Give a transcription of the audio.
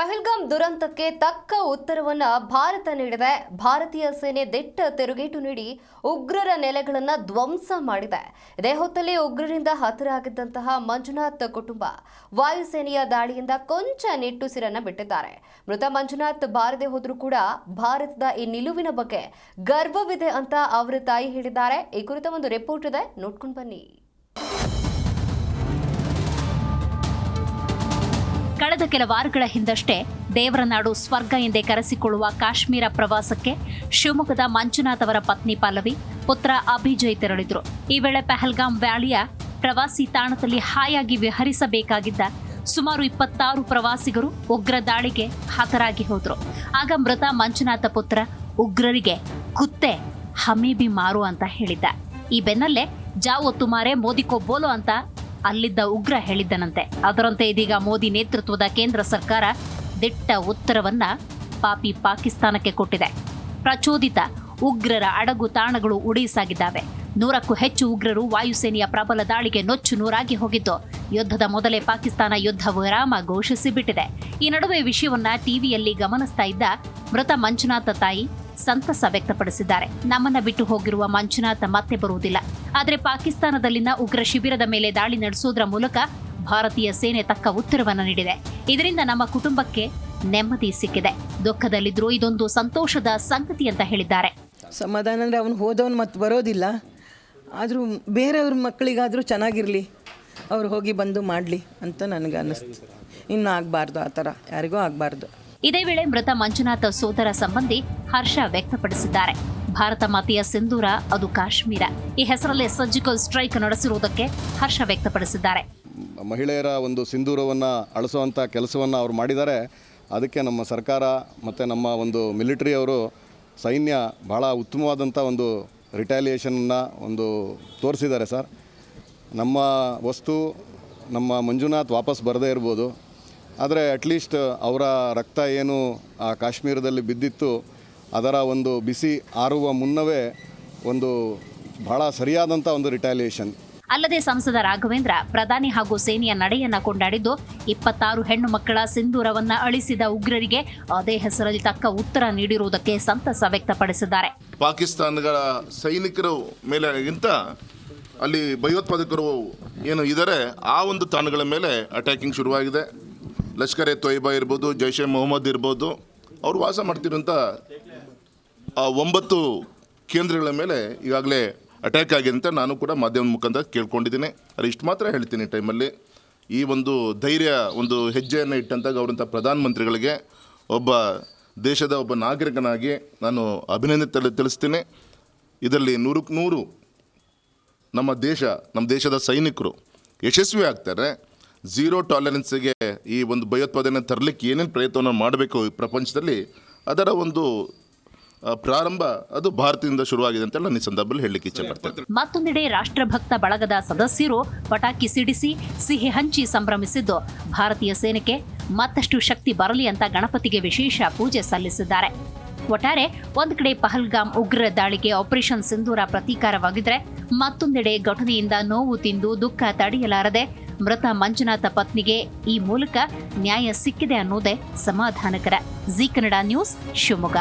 ಪಹಲ್ಗಾಮ್ ದುರಂತಕ್ಕೆ ತಕ್ಕ ಉತ್ತರವನ್ನ ಭಾರತ ನೀಡಿದೆ. ಭಾರತೀಯ ಸೇನೆ ದಿಟ್ಟ ತಿರುಗೇಟು ನೀಡಿ ಉಗ್ರರ ನೆಲೆಗಳನ್ನ ಧ್ವಂಸ ಮಾಡಿದೆ. ಇದೇ ಹೊತ್ತಲ್ಲಿ ಉಗ್ರರಿಂದ ಹತರಾಗಿದ್ದಂತಹ ಮಂಜುನಾಥ್ ಕುಟುಂಬ ವಾಯುಸೇನೆಯ ದಾಳಿಯಿಂದ ಕೊಂಚ ನಿಟ್ಟುಸಿರನ್ನ ಬಿಟ್ಟಿದ್ದಾರೆ. ಮೃತ ಮಂಜುನಾಥ್ ಬಾರದೆ ಹೋದರೂ ಕೂಡ ಭಾರತದ ಈ ನಿಲುವಿನ ಬಗ್ಗೆ ಗರ್ವವಿದೆ ಅಂತ ಅವರ ತಾಯಿ ಹೇಳಿದ್ದಾರೆ. ಈ ಕುರಿತ ಒಂದು ರಿಪೋರ್ಟ್ ಇದೆ. ನೋಡ್ಕೊಂಡು ಬನ್ನಿ. ಕಳೆದ ಕೆಲ ವಾರಗಳ ಹಿಂದಷ್ಟೇ ದೇವರನಾಡು ಸ್ವರ್ಗ ಎಂದೇ ಕರೆಸಿಕೊಳ್ಳುವ ಕಾಶ್ಮೀರ ಪ್ರವಾಸಕ್ಕೆ ಶಿವಮೊಗ್ಗದ ಮಂಜುನಾಥ್ ಅವರ ಪತ್ನಿ ಪಲ್ಲವಿ, ಪುತ್ರ ಅಭಿಜಯ್ ತೆರಳಿದ್ರು. ಈ ವೇಳೆ ಪಹಲ್ಗಾಮ್ ವ್ಯಾಲಿಯ ಪ್ರವಾಸಿ ತಾಣದಲ್ಲಿ ಹಾಯಾಗಿ ವಿಹರಿಸಬೇಕಾಗಿದ್ದ ಸುಮಾರು ಇಪ್ಪತ್ತಾರು ಪ್ರವಾಸಿಗರು ಉಗ್ರ ದಾಳಿಗೆ ಹತರಾಗಿ ಹೋದ್ರು. ಆಗ ಮೃತ ಮಂಜುನಾಥ ಪುತ್ರ ಉಗ್ರರಿಗೆ ಕುತ್ತೆ, ಹಮೀಬಿ ಮಾರು ಅಂತ ಹೇಳಿದ್ದ. ಈ ಬೆನ್ನಲ್ಲೇ ಜಾವೋ ತುಮಾರೆ ಮೋದಿ ಕೊಬ್ಬೋಲು ಅಂತ ಅಲ್ಲಿದ್ದ ಉಗ್ರ ಹೇಳಿದ್ದನಂತೆ. ಅದರಂತೆ ಇದೀಗ ಮೋದಿ ನೇತೃತ್ವದ ಕೇಂದ್ರ ಸರ್ಕಾರ ದಿಟ್ಟ ಉತ್ತರವನ್ನ ಪಾಪಿ ಪಾಕಿಸ್ತಾನಕ್ಕೆ ಕೊಟ್ಟಿದೆ. ಪ್ರಚೋದಿತ ಉಗ್ರರ ಅಡಗು ತಾಣಗಳು ಉಡೀಸಾಗಿದ್ದಾವೆ. ನೂರಕ್ಕೂ ಹೆಚ್ಚು ಉಗ್ರರು ವಾಯುಸೇನೆಯ ಪ್ರಬಲ ದಾಳಿಗೆ ನೊಚ್ಚು ನೂರಾಗಿ ಹೋಗಿದ್ದು. ಯುದ್ಧದ ಮೊದಲೇ ಪಾಕಿಸ್ತಾನ ಯುದ್ಧ ವಿರಾಮ ಘೋಷಿಸಿಬಿಟ್ಟಿದೆ. ಈ ನಡುವೆ ವಿಷಯವನ್ನ ಟಿವಿಯಲ್ಲಿ ಗಮನಿಸ್ತಾ ಇದ್ದ ಮೃತ ಮಂಜುನಾಥ ತಾಯಿ ಸಂತಸ ವ್ಯಕ್ತಪಡಿಸಿದ್ದಾರೆ. ನಮ್ಮನ್ನ ಬಿಟ್ಟು ಹೋಗಿರುವ ಮಂಜುನಾಥ ಮತ್ತೆ ಬರುವುದಿಲ್ಲ. ಆದರೆ ಪಾಕಿಸ್ತಾನದಲ್ಲಿನ ಉಗ್ರ ಶಿಬಿರದ ಮೇಲೆ ದಾಳಿ ನಡೆಸುವುದರ ಮೂಲಕ ಭಾರತೀಯ ಸೇನೆ ತಕ್ಕ ಉತ್ತರವನ್ನು ನೀಡಿದೆ. ಇದರಿಂದ ನಮ್ಮ ಕುಟುಂಬಕ್ಕೆ ನೆಮ್ಮದಿ ಸಿಕ್ಕಿದೆ. ದುಃಖದಲ್ಲಿದ್ದರೂ ಇದೊಂದು ಸಂತೋಷದ ಸಂಗತಿ ಅಂತ ಹೇಳಿದ್ದಾರೆ. ಸಮಾಧಾನ ಅಂದರೆ ಅವನು ಹೋದವನು ಮತ್ತೆ ಬರೋದಿಲ್ಲ. ಆದರೂ ಬೇರೆಯವ್ರ ಮಕ್ಕಳಿಗಾದರೂ ಚೆನ್ನಾಗಿರಲಿ ಅವ್ರು ಹೋಗಿ ಬಂದು ಮಾಡಲಿ ಅಂತ ನನಗೆ ಅನ್ನಿಸ್ತು. ಇನ್ನೂ ಆಗಬಾರ್ದು ಆ ಥರ ಯಾರಿಗೂ ಆಗಬಾರ್ದು. ಇದೇ ವೇಳೆ ಮೃತ ಮಂಜುನಾಥ ಸೋದರ ಸಂಬಂಧಿ ಹರ್ಷ ವ್ಯಕ್ತಪಡಿಸಿದ್ದಾರೆ. ಭಾರತ ಮಾತೆಯ ಸಿಂಧೂರ ಅದು ಕಾಶ್ಮೀರ. ಈ ಹೆಸರಲ್ಲೇ ಸರ್ಜಿಕಲ್ ಸ್ಟ್ರೈಕ್ ನಡೆಸಿರುವುದಕ್ಕೆ ಹರ್ಷ ವ್ಯಕ್ತಪಡಿಸಿದ್ದಾರೆ. ಮಹಿಳೆಯರ ಒಂದು ಸಿಂಧೂರವನ್ನು ಅಳಿಸುವಂಥ ಕೆಲಸವನ್ನು ಅವ್ರು ಮಾಡಿದ್ದಾರೆ. ಅದಕ್ಕೆ ನಮ್ಮ ಸರ್ಕಾರ ಮತ್ತು ನಮ್ಮ ಒಂದು ಮಿಲಿಟರಿಯವರು ಸೈನ್ಯ ಭಾಳ ಉತ್ತಮವಾದಂಥ ಒಂದು ರಿಟ್ಯಾಲಿಯೇಷನನ್ನು ಒಂದು ತೋರಿಸಿದ್ದಾರೆ ಸರ್. ನಮ್ಮ ವಸ್ತು ನಮ್ಮ ಮಂಜುನಾಥ್ ವಾಪಸ್ ಬರದೇ ಇರ್ಬೋದು. ಆದರೆ ಅಟ್ಲೀಸ್ಟ್ ಅವರ ರಕ್ತ ಏನು ಆ ಕಾಶ್ಮೀರದಲ್ಲಿ ಬಿದ್ದಿತ್ತು, ಅದರ ಒಂದು ಬಿಸಿ ಆರುವ ಮುನ್ನವೇ ಒಂದು ಭಾಳ ಸರಿಯಾದಂಥ ಒಂದು ರಿಟ್ಯಾಲಿಯೇಷನ್. ಅಲ್ಲದೆ ಸಂಸದ ರಾಘವೇಂದ್ರ, ಪ್ರಧಾನಿ ಹಾಗೂ ಸೇನೆಯ ನಡೆಯನ್ನ ಕೊಂಡಾಡಿದ್ದು ಇಪ್ಪತ್ತಾರು ಹೆಣ್ಣು ಮಕ್ಕಳ ಸಿಂಧೂರವನ್ನ ಅಳಿಸಿದ ಉಗ್ರರಿಗೆ ಅದೇ ಹೆಸರಲ್ಲಿ ತಕ್ಕ ಉತ್ತರ ನೀಡಿರುವುದಕ್ಕೆ ಸಂತಸ ವ್ಯಕ್ತಪಡಿಸಿದ್ದಾರೆ. ಪಾಕಿಸ್ತಾನಗಳ ಸೈನಿಕರು ಮೇಲೆಗಿಂತ ಅಲ್ಲಿ ಭಯೋತ್ಪಾದಕರು ಏನು ಇದ್ದಾರೆ, ಆ ಒಂದು ತಾಣಗಳ ಮೇಲೆ ಅಟ್ಯಾಕಿಂಗ್ ಶುರುವಾಗಿದೆ. ಲಷ್ಕರ್ ಎ ತೊಯ್ಬಾ ಇರ್ಬೋದು ಎ ಮೊಹಮ್ಮದ್ ಇರ್ಬೋದು, ಅವರು ವಾಸ ಮಾಡ್ತಿರುವಂಥ ಒಂಬತ್ತು ಕೇಂದ್ರಗಳ ಮೇಲೆ ಈಗಾಗಲೇ ಅಟ್ಯಾಕ್ ಆಗಿದೆ ಅಂತ ನಾನು ಕೂಡ ಮಾಧ್ಯಮದ ಮುಖಾಂತರ ಕೇಳ್ಕೊಂಡಿದ್ದೀನಿ. ಅದು ಇಷ್ಟು ಮಾತ್ರ ಹೇಳ್ತೀನಿ ಟೈಮಲ್ಲಿ ಈ ಒಂದು ಧೈರ್ಯ, ಒಂದು ಹೆಜ್ಜೆಯನ್ನು ಇಟ್ಟಂತ ಅವರಂಥ ಪ್ರಧಾನಮಂತ್ರಿಗಳಿಗೆ ಒಬ್ಬ ದೇಶದ ಒಬ್ಬ ನಾಗರಿಕನಾಗಿ ನಾನು ಅಭಿನಂದನೆ ತಿಳಿಸ್ತೀನಿ. ಇದರಲ್ಲಿ ನೂರಕ್ಕೆ ನೂರು ನಮ್ಮ ದೇಶ, ನಮ್ಮ ದೇಶದ ಸೈನಿಕರು ಯಶಸ್ವಿ ಆಗ್ತಾರೆ. ಝೀರೋ ಟಾಲರೆನ್ಸ್ಗೆ ಈ ಒಂದು ಭಯೋತ್ಪಾದನೆ ತರಲಿಕ್ಕೆ ಏನೇನು ಪ್ರಯತ್ನವನ್ನು ಮಾಡಬೇಕು ಈ ಪ್ರಪಂಚದಲ್ಲಿ, ಅದರ ಒಂದು ಪ್ರಾರಂಭ ಅದು ಭಾರತದಿಂದ ಶುರುವಾಗಿದೆ ಅಂತ ನಾನು ಈ ಸಂದರ್ಭದಲ್ಲಿ ಹೇಳಲಿಕ್ಕೆ ಇಚ್ಛೆ ಪಡ್ತೇನೆ. ಮತ್ತೊಂದೆಡೆ ರಾಷ್ಟ್ರಭಕ್ತ ಬಳಗದ ಸದಸ್ಯರು ಪಟಾಕಿ ಸಿಡಿಸಿ ಸಿಹಿ ಹಂಚಿ ಸಂಭ್ರಮಿಸಿದ್ದು. ಭಾರತೀಯ ಸೇನೆಗೆ ಮತ್ತಷ್ಟು ಶಕ್ತಿ ಬರಲಿ ಅಂತ ಗಣಪತಿಗೆ ವಿಶೇಷ ಪೂಜೆ ಸಲ್ಲಿಸಿದ್ದಾರೆ. ಒಟ್ಟಾರೆ ಒಂದ್ ಕಡೆ ಪಹಲ್ಗಾಮ್ ಉಗ್ರ ದಾಳಿಗೆ ಆಪರೇಷನ್ ಸಿಂಧೂರ ಪ್ರತೀಕಾರವಾಗಿದ್ರೆ ಮತ್ತೊಂದೆಡೆ ಘಟನೆಯಿಂದ ನೋವು ತಿಂದು ದುಃಖ ತಡೆಯಲಾರದೆ ಮೃತ ಮಂಜುನಾಥ ಪತ್ನಿಗೆ ಈ ಮೂಲಕ ನ್ಯಾಯ ಸಿಕ್ಕಿದೆ ಅನ್ನೋದೇ ಸಮಾಧಾನಕರ. ಜಿ ಕನ್ನಡ ನ್ಯೂಸ್ ಶಿವಮೊಗ್ಗ.